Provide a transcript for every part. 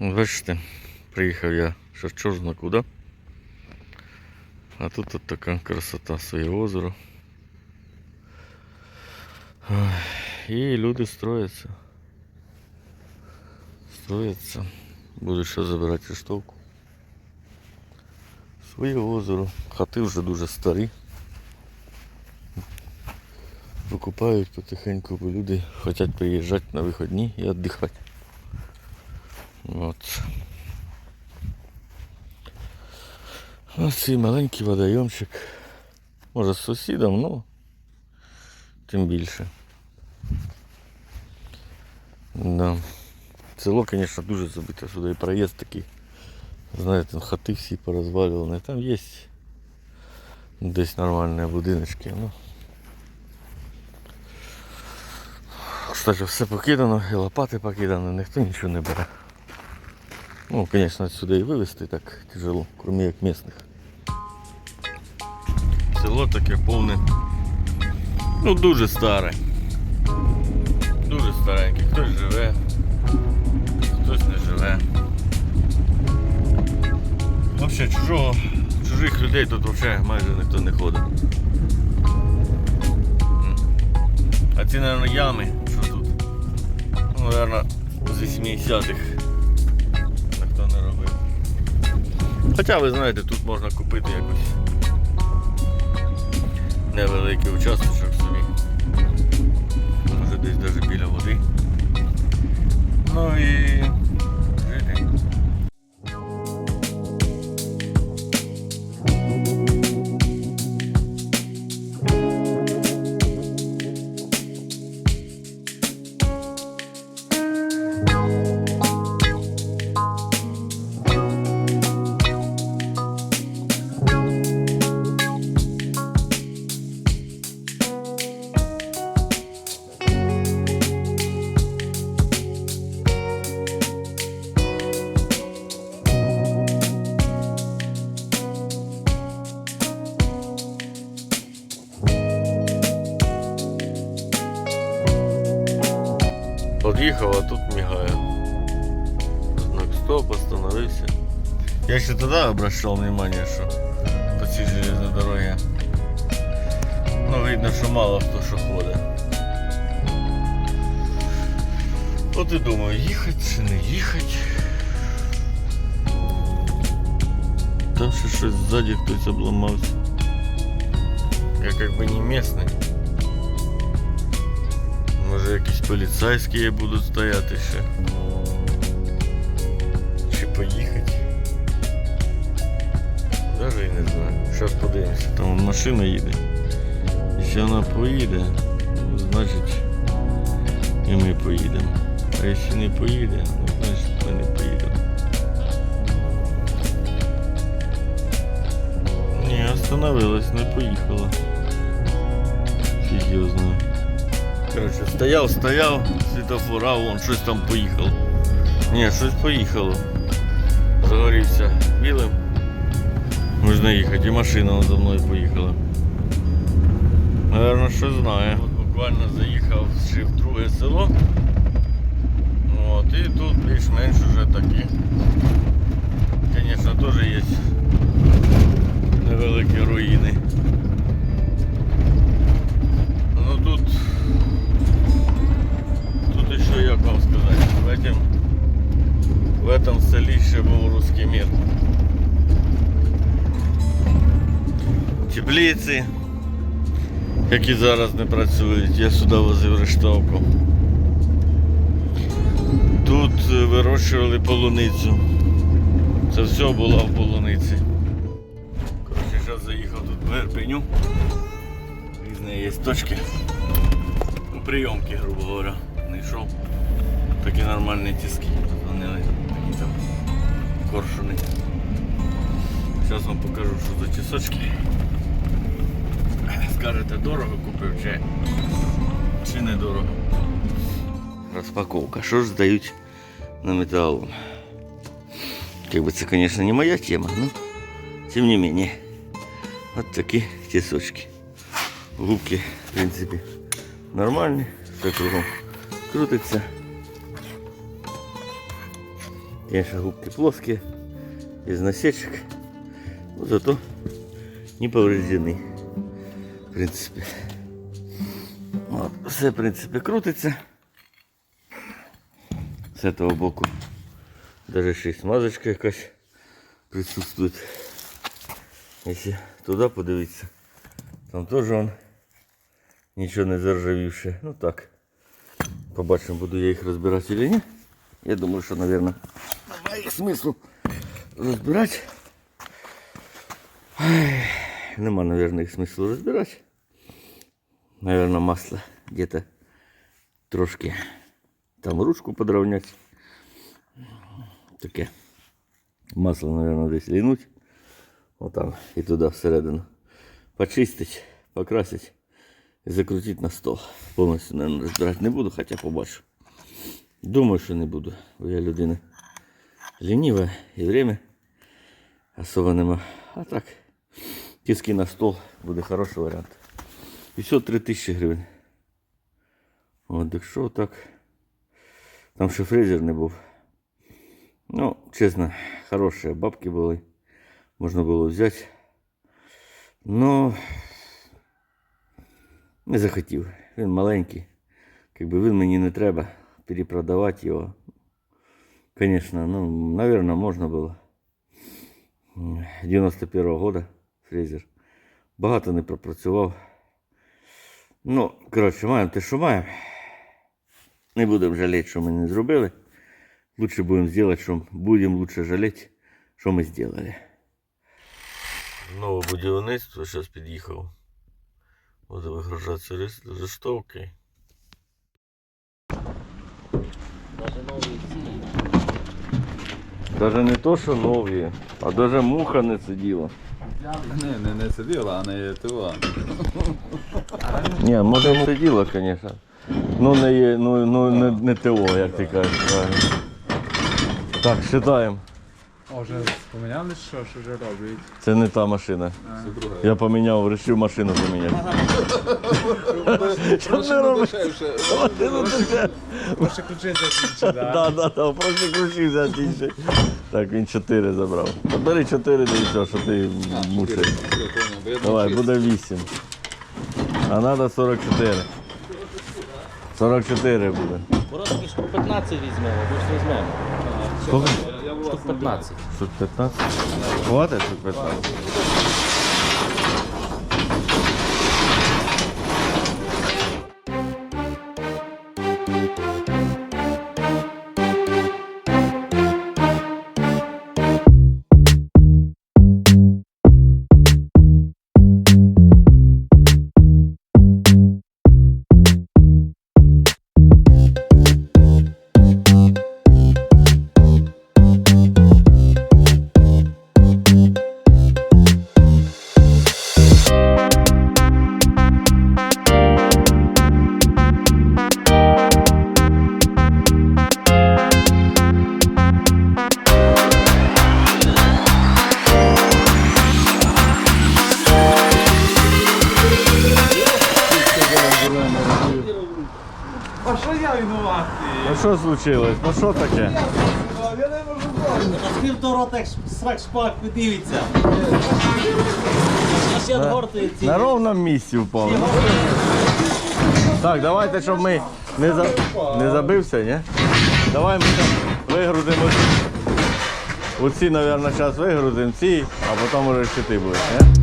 Ну, Бачите, приїхав я ще чорно куди. А тут от така красота своє озеро. І люди строяться. Строяться. Будуть ще забирати рештовку. Своє озеро. Хати вже дуже старі. Викупають потихеньку, бо люди хочуть приїжджати на вихідні і віддихати. От. Ось цей маленький водойомчик. Може з сусідом, ну тим більше. Да. Село, звісно, дуже забите. Сюди і проїзд такий. Знаєте, хати всі порозвалювані. Там є десь нормальні будиночки. Ну. Кстати, все покидано, і лопати покидано, ніхто нічого не бере. Ну, звісно, сюди і вивезти так тяжело, крім як місних. Село таке повне. Ну, дуже старе. Дуже стареньке. Хтось живе, хтось не живе. Взагалі чужого, чужих людей тут взагалі майже ніхто не ходить. М. А ці, мабуть, ями, що тут? Ну, мабуть, з 80-х Хоча ви знаєте, тут можна купити якось невеликий участочок еще тогда обращал внимание, что по цій железной дороге. Ну, видно, що мало хто що ходить. От і думаю, їхати чи не їхати. Там ще щось ззаді хтось обламався. Я как бы не местный. Може якісь поліцейські будуть стояти ще. Чи поїхати. Даже не знаю. Зараз подивимося. Там машина їде. Якщо вона поїде, значить і ми поїдемо. А якщо не поїде, ну значить ми не поїдемо. Ні, остановилась, не поїхала. Знає. Короче, стояв, стояв, світофор, а вон щось там поїхало. Ні, щось поїхало. Загорівся білим. Можна їхати, і машина за мною поїхала. Наверно, що знає. От буквально заїхав ще в друге село. От, і тут більш-менш Теплиці, які зараз не працюють, я сюди возив рештовку. Тут е, вирощували полуницю. Це все було в полуниці. Коротше, зараз заїхав тут в Герпеню. Різні є точки. Ну, прийомки, грубо говоря, знайшов. Такі нормальні тиски. Вони такі там коршуни. Зараз вам покажу, що за тісочки. Скажете, дорого купив чи, чи не дорого. Розпаковка. Що ж здають на металлолом? Как бы это, конечно, не моя тема, но тем не менее. Вот такие тесочки. Губки, в принципе, нормальні, все кругом крутиться. Конечно, губки плоские, без насечек. Но зато не повреждены В принципі. От, все, в принципі, крутиться. З этого боку. Даже ще й смазочка якась присутствует. Якщо туди подивитися, там теж он нічого не заржавівше. Ну так. Побачимо, буду я їх розбирати чи ні. Я думаю, що, мабуть, немає смислу розбирати. Ай, Нема, мабуть, їх смислу розбирати. Наверное, масло где-то трошки там ручку подровнять. Таке. Масло, наверное, десь лінуть. Отам і туди всередину. Почистить, покрасить і закрутить на стол. Повністю, наверное, розбирати не буду, хоча побачу. Думаю, що не буду, бо я людина лінива і время особо нема. А так, тиски на стол буде хороший варіант. І все 3000 гривень. От, так що так. Там ще фрезер не був. Ну, чесно, хороші бабки були. Можна було взяти. Ну не захотів. Він маленький. Якби він мені не треба перепродавати його. Звісно, ну, наверное, можна було. 91-го года фрезер. Багато не пропрацював. Ну, коротше, маємо те, що маємо. Не будемо жаліти, що ми не зробили. Лучше будемо зробити, що будемо лучше жаліти, що ми зробили. Нове будівництво, зараз під'їхав. Буде вигружатися листовки. Даже не то, що нові, а даже муха не сиділа. Не, не, не сиділа, а не того. Ні, може не сиділа, звісно. Ну не є, ну, ну не, не ТО, як ти кажеш. Так, считаємо. О, вже поміняли, що, що вже роблять? Це не та машина. Це друга. Я поміняв, вирішив машину поміняти. Що ти робиш? Машину ти Може ключі закінчить, да? Да, да, да, просто ключі взяти інші. Так, він 4 забрав. Та Бери 4, да і все, що ти мучиш. Давай, буде 8. А треба 44. 44 буде. Бородки штук 15 візьмемо, бо ж візьмемо. Скільки? Штук 15. Тут 15? Хватить тут 15? Винуватий? Ну що случилось? Ну що таке? Я не можу бачити. А півтора так срак шпак подивиться. А ще гортує ці. На ровному місці впав. Так, давайте, щоб ми не, за... не забився, ні? Давай ми зараз вигрузимо. Оці, мабуть, зараз вигрузимо ці, а потім уже ще ти будеш, ні?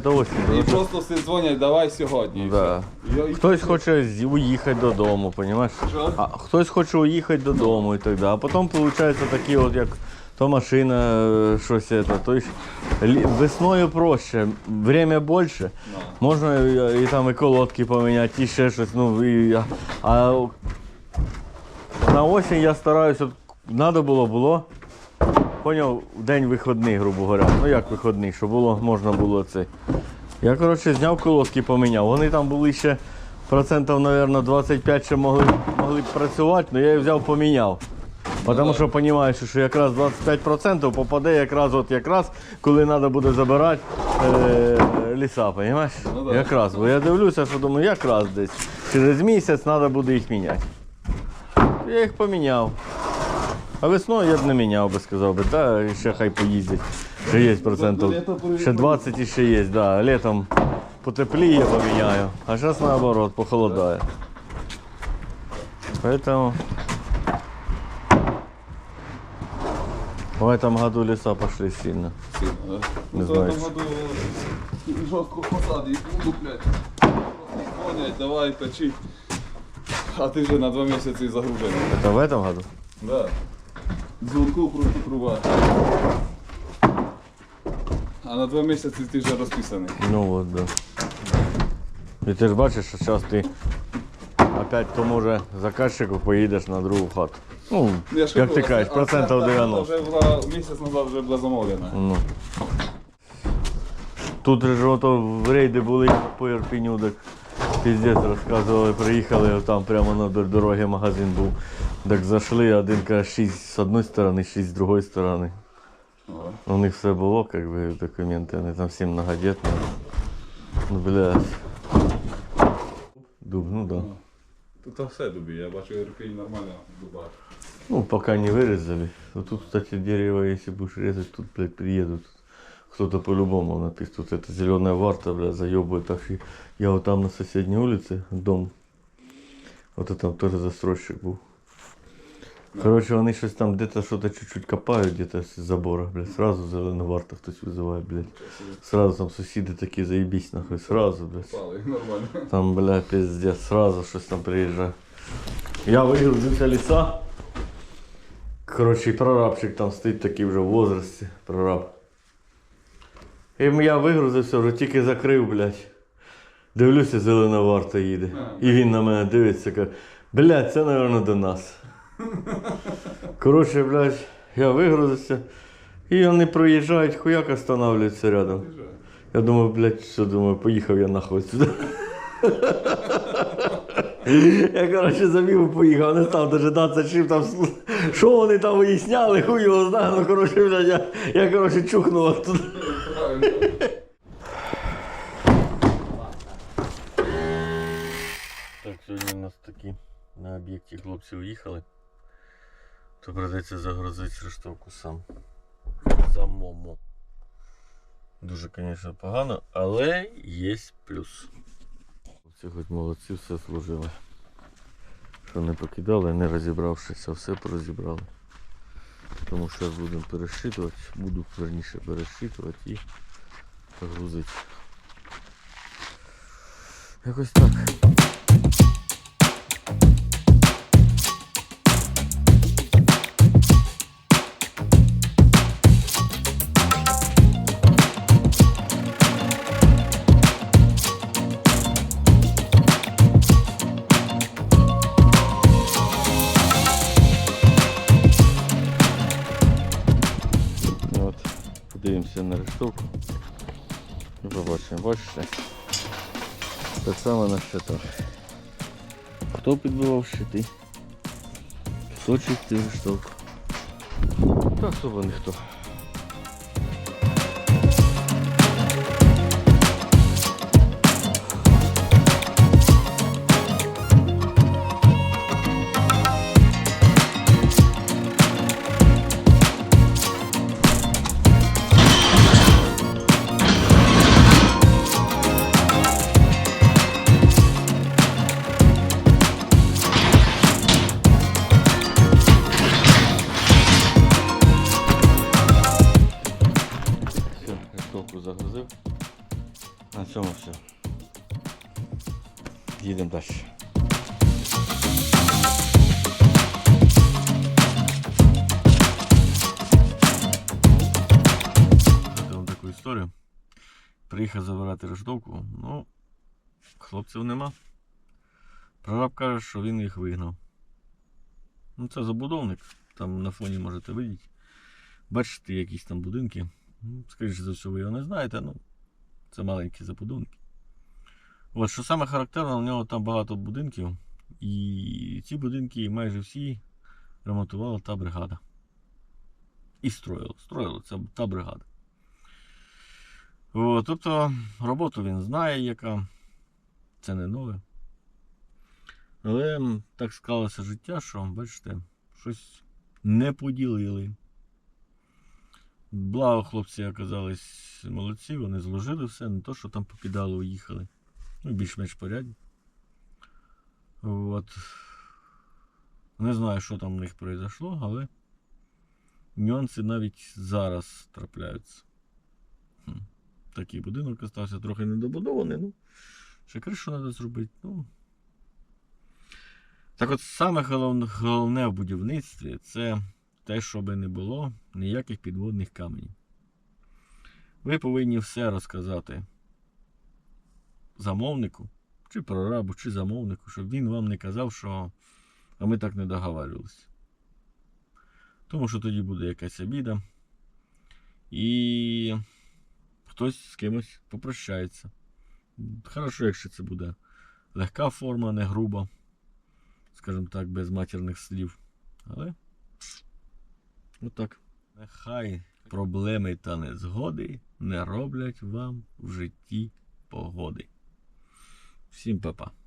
Нагрузка це осінь. І просто всі дзвонять, давай сьогодні. і Да. все. І- і- Хтось хоче з- уїхати додому, розумієш? Що? А хтось хоче уїхати додому і так далі. А потім виходить такі, от як то машина, е, щось це, то лі- весною проще, время більше. Можна і, і там і колодки поміняти, і ще щось. Ну, і, а, а на осінь я стараюся, от, треба було, було. Поняв, день вихідний, грубо говоря. Ну як вихідний, що було, можна було це. Я, коротше, зняв колодки, поміняв. Вони там були ще процентів, мабуть, 25 ще могли, могли б працювати, але я їх взяв, поміняв. Тому що розумію, що якраз 25% попаде якраз от якраз, коли треба буде забирати е, ліса, розумієш? Ну. Якраз. Бо я дивлюся, що думаю, якраз десь. Через місяць треба буде їх міняти. Я їх поміняв. А весною я б не міняв би, сказав би, та ще хай поїздять. Ще є процентів. літо Ще 20 і ще є, да. Літом потепліє, поміняю. А зараз наоборот, похолодає. Поэтому в этом году леса пошли сильно. Сильно, да? Не Ну, знаю, в этом году жорстко посади їх буду, блядь. Дзвонять, давай, печи. А ти вже на два місяці загружений. Это в этом году? Да. Просто труба. А на два місяці ти вже розписаний. Ну вот, да. І ти ж бачиш, що зараз ти опять к тому же заказчику поїдеш на другу хату. Ну, Я ж як кажу, ти кажеш, а процентів ця- та 90. Вже була, місяць назад вже була замовлена. Ну. Тут же ж ото в рейди були по Ірпіню, так піздець розказували, приїхали, там прямо на дор- дорогі магазин був. Так зайшли, один каже 6 з одної сторони, 6 з другої сторони. У них все було, как бы, документи, вони там всі многодетні. Ну, блядь. Дуб, ну да. Тут то все дубі, я бачу Ірпінь нормально дуба. Ну, пока не вырезали. Вот тут, кстати, дерево, если будешь резать, тут, блядь, приедут Кто-то по-любому напишет. Тут эта зеленая варта, блядь, заебывает. Так что я вот там на соседней улице, дом. Вот это там тоже застройщик был. Короче, вони щось там где-то что-то чуть-чуть копают где-то с забора, блядь. Сразу зеленая варта хтось вызывает, блядь. Сразу там сусіди такі заебись, нахуй. Сразу, блядь. Пали, нормально. Там, бля, пиздец, сразу щось там приїжджає. Я вигрузився ліса. Коротше, і прорабчик там стоїть такий вже в возрасті, прораб. І я вигрузився, вже тільки закрив, блядь. Дивлюся, зелена варта їде. І він на мене дивиться, каже, блядь, це, мабуть, до нас. Коротше, блядь, я вигрузився. І вони проїжджають, хуяк останавливаються рядом. Я думаю, блядь, що думаю, поїхав я нахуй сюди. Я, коротше, забів і поїхав, не став дожидатися, чим там, що вони там виясняли, хуй його знає, ну, коротше, блядь, я, я, коротше, чухнув оттуда. Так, сьогодні у нас такі на об'єкті хлопці уїхали. То придеться загрузити рештовку сам. Самому. Дуже, звісно, погано, але є плюс. Хлопці хоч молодці, все служили. Що не покидали, не розібравшися, все порозібрали. Тому що будемо перешитувати, буду верніше перешитувати і грузити. Якось так. Побачимо, бачите? Так само на щитах. Хто підбивав щити? Хто чистив рештовку? Та особо ніхто. Рештовку загрузив. На цьому все. Їдемо далі. Вам таку історію. Приїхав забирати рештовку, ну, хлопців нема. Прораб каже, що він їх вигнав. Ну, це забудовник. Там на фоні можете видіти. Бачите якісь там будинки. Ну, Скоріше за все, ви його не знаєте, ну це маленькі забудовники. От що саме характерне, у нього там багато будинків. І ці будинки майже всі ремонтувала та бригада. І строїла. Строїла це та бригада. От, тобто роботу він знає, яка. Це не нове. Але так склалося життя, що, бачите, щось не поділили. Благо, хлопці оказались молодці, вони зложили все, не то, що там покидали, уїхали. Ну, більш-менш порядні. От. Не знаю, що там у них произошло, але нюанси навіть зараз трапляються. Хм. Такий будинок остався трохи недобудований, ну. Ще кришу треба зробити. Ну. Так от саме головне в будівництві це те, щоб не було ніяких підводних каменів. Ви повинні все розказати замовнику, чи прорабу, чи замовнику, щоб він вам не казав, що а ми так не договарювалися. Тому що тоді буде якась обіда. І хтось з кимось попрощається. Хорошо, якщо це буде легка форма, не груба, скажімо так, без матірних слів. Але отак. Нехай проблеми та незгоди не роблять вам в житті погоди. Всім па-па.